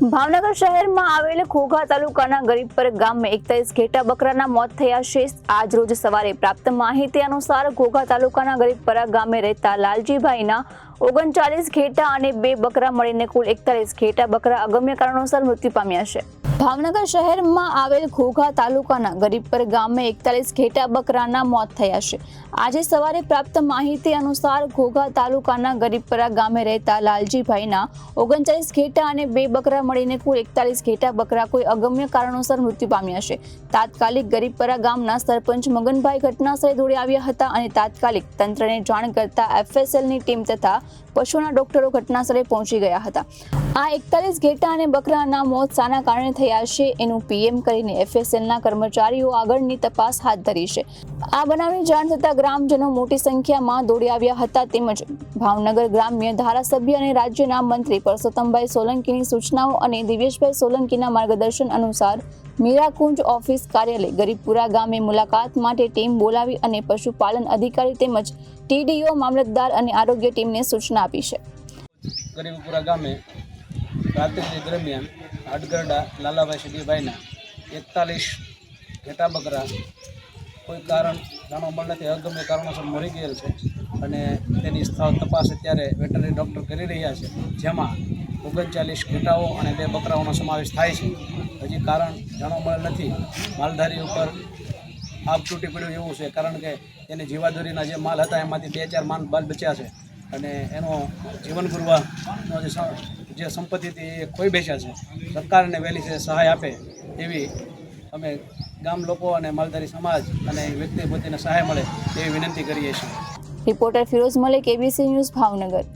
ભાવનગર શહેરમાં આવેલ ઘોઘા તાલુકાના ગરીબપર ગામમાં એકતાલીસ ઘેટા બકરાના મોત થયા છે. આજ રોજ સવારે પ્રાપ્ત માહિતી અનુસાર ઘોઘા તાલુકાના ગરીબપરા ગામે રહેતા લાલજીભાઈના ઓગણચાલીસ ઘેટા અને બે બકરા મળીને કુલ એકતાલીસ ઘેટા બકરા અગમ્ય કારણોસર મૃત્યુ પામ્યા છે. ભાવનગર શહેરમાં આવેલ ઘોઘા તાલુકાના ગરીબપર ગામે એકતાલીસ ઘેટા બકરાના મોત થયા છે. આજે સવારે પ્રાપ્ત માહિતી અનુસાર ઘોઘા તાલુકાના ગરીબપરા ગામે રહેતા લાલજીભાઈના ઓગણચાલીસ ઘેટા અને બે બકરા મળીને કુલ એકતાલીસ ઘેટા બકરા કોઈ અગમ્ય કારણોસર મૃત્યુ પામ્યા છે. તાત્કાલિક ગરીબપરા ગામના સરપંચ મગનભાઈ ઘટનાસ્થળે દોડી આવ્યા હતા અને તાત્કાલિક તંત્રને જાણ કરતા એફએસએલની ટીમ તથા પશુના ડોક્ટરો ઘટનાસ્થળે પહોંચી ગયા હતા. આ એકતાલીસ ઘેટા અને બકરાના મોત શાના કારણે થયા છે. એનું પીએમ કરીને એફએસએલના કર્મચારીઓ આગળની તપાસ હાથ ધરી છે. આ બનાવની જાણ થતાં ગ્રામજનો મોટી સંખ્યામાં દોડી આવ્યા હતા તેમજ ભાવનગર ગ્રામ્ય ધારાસભ્ય અને રાજ્યના મંત્રી પરસોત્તમભાઈ સોલંકીની સૂચનાઓ અને દિવ્યેશભાઈ સોલંકીના માર્ગદર્શન અનુસાર મીરાકુંજ ઓફિસ કાર્યાલય ગરીબપુરા ગામે મુલાકાત માટે ટીમ બોલાવી અને પશુપાલન અધિકારી તેમજ ટીડીઓ મામલતદાર અને આરોગ્ય ટીમને સૂચના આપી છે. ગરીબપુરા ગામે રાત્રિ દરમિયાન અડગરડા લાલાભાઈ સિદ્ધિભાઈના એકતાલીસ ઘેટા બકરા કોઈ કારણ જાણવા મળે નથી. અગમ્ય કારણોસર મરી ગયેલ છે અને તેની સ્થળ તપાસ અત્યારે વેટરનરી ડૉક્ટર કરી રહ્યા છે, જેમાં ઓગણચાલીસ ઘેટાઓ અને બે બકરાઓનો સમાવેશ થાય છે. હજી કારણ જાણવા મળેલ નથી. માલધારી ઉપર આગ તૂટી પડ્યું એવું છે, કારણ કે એને જીવાદોરીના જે માલ હતા, એમાંથી બે ચાર માલ બાલ બચ્યા છે અને એનો જીવન ગુરવાનો જે જે સંપત્તિ હતી એ ખોઈ બેસ્યા છે. સરકારને વહેલી સહાય આપે એવી અમે ગામ લોકો અને માલધારી સમાજ અને વ્યક્તિ પોતેને સહાય મળે એવી વિનંતી કરીએ છીએ. Reporter Firoz Malik ABC news Bhavnagar.